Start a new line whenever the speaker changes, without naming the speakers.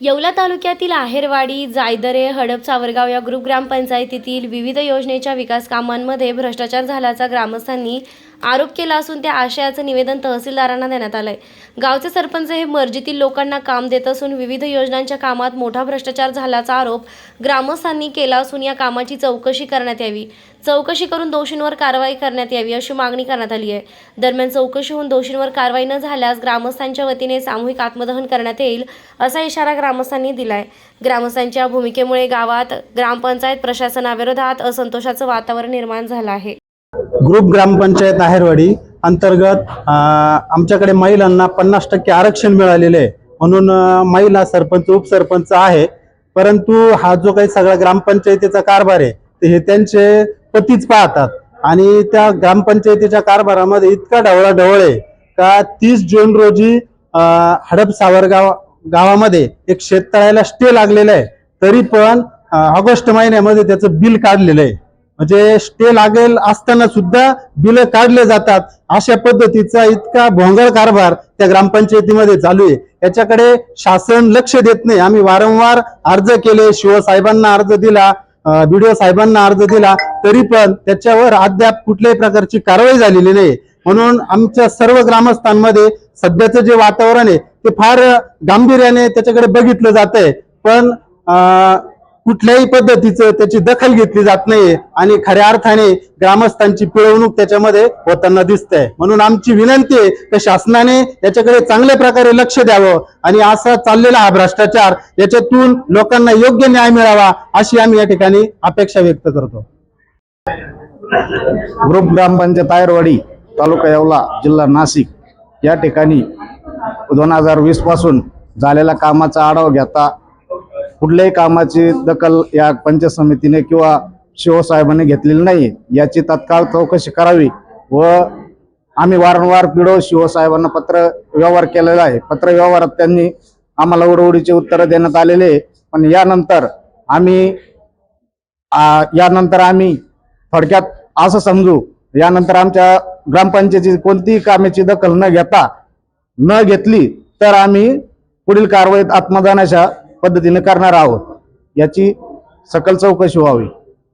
येवला तालुक्यातील आहेरवाडी जायदरे हडप सावरगाव या ग्रुप ग्रामपंचायतीतील विविध योजनेच्या विकास कामांमध्ये भ्रष्टाचार झाल्याचा ग्रामस्थांनी आरोप केला असून त्या आशयाचं निवेदन तहसीलदारांना देण्यात आलंय. गावचे सरपंच हे मर्जीतील लोकांना काम देत असून विविध योजनांच्या कामात मोठा भ्रष्टाचार झाल्याचा आरोप ग्रामस्थांनी केला असून या कामाची चौकशी करण्यात यावी. चौकशी करून दोषींवर कारवाई करण्यात यावी अशी मागणी करण्यात आली आहे. दरम्यान चौकशी होऊन दोषींवर कारवाई न झाल्यास ग्रामस्थांच्या वतीने सामूहिक आत्मदहन करण्यात येईल असा इशारा ग्रामस्थांनी दिलाय. ग्रामस्थांच्या भूमिकेमुळे गावात ग्रामपंचायत प्रशासनाविरोधात असंतोषाचं वातावरण निर्माण झालं आहे.
ग्रुप ग्रामपंचायत आहेरवाडी अंतर्गत आमच्याकडे महिलांना पन्नास टक्के आरक्षण मिळालेले आहे. म्हणून महिला सरपंच उपसरपंच आहे. परंतु हा जो काही सगळा ग्रामपंचायतीचा कारभार आहे ते हे त्यांचे पतीच पाहतात. आणि त्या ग्रामपंचायतीच्या कारभारामध्ये इतका ढवळाढवळ आहे का तीस जून रोजी हडप सावरगाव गावामध्ये एक शेततळ्याला स्टे लागलेला आहे. तरी पण ऑगस्ट महिन्यामध्ये त्याचं बिल काढलेलं आहे. म्हणजे स्टे लागेल असताना सुद्धा बिलं काढले जातात. अशा पद्धतीचा इतका भोंगळ कारभार त्या ग्रामपंचायतीमध्ये चालू आहे. याच्याकडे शासन लक्ष देत नाही. आम्ही वारंवार अर्ज केले. शिवसाहेबांना अर्ज दिला बीडीओ साहेबांना अर्ज दिला. तरी पण त्याच्यावर अद्याप कुठल्याही प्रकारची कारवाई झालेली नाही. म्हणून आमच्या सर्व ग्रामस्थांमध्ये सध्याचं जे वातावरण आहे ते फार गांभीर्याने त्याच्याकडे बघितलं जात आहे पण कुठल्याही पद्धतीचं त्याची दखल घेतली जात नाहीये आणि खऱ्या अर्थाने ग्रामस्थांची पिळवणूक त्याच्यामध्ये होताना दिसते म्हणून आमची विनंती आहे की शासनाने याच्याकडे चांगल्या प्रकारे लक्ष द्यावं आणि असा चाललेला हा भ्रष्टाचार याच्यातून लोकांना योग्य न्याय मिळावा अशी आम्ही या ठिकाणी अपेक्षा व्यक्त करतो.
ग्रुप ग्रामपंचायत आयरवाडी तालुका येवला जिल्हा नाशिक या ठिकाणी दोन हजार वीसपासून झालेल्या कामाचा आढावा घेता कुठल्याही कामाची दखल या पंचायत समितीने किंवा शिवसाहेबांनी घेतलेली नाही याची तत्काळ चौकशी करावी व आम्ही वारंवार पिढो शिवसाहेबांना पत्र व्यवहार केलेला आहे पत्र व्यवहारात त्यांनी आम्हाला उडवडीचे उत्तरं देण्यात आलेले आहे. पण यानंतर आम्ही यानंतर आम्ही थोडक्यात असं समजू यानंतर आमच्या ग्रामपंचायतीची कोणतीही कामाची दखल न घेता न घेतली तर आम्ही पुढील कारवाईत आत्मदानाच्या पद्धतीने करणार आहोत. याची सकल चौकशी व्हावी.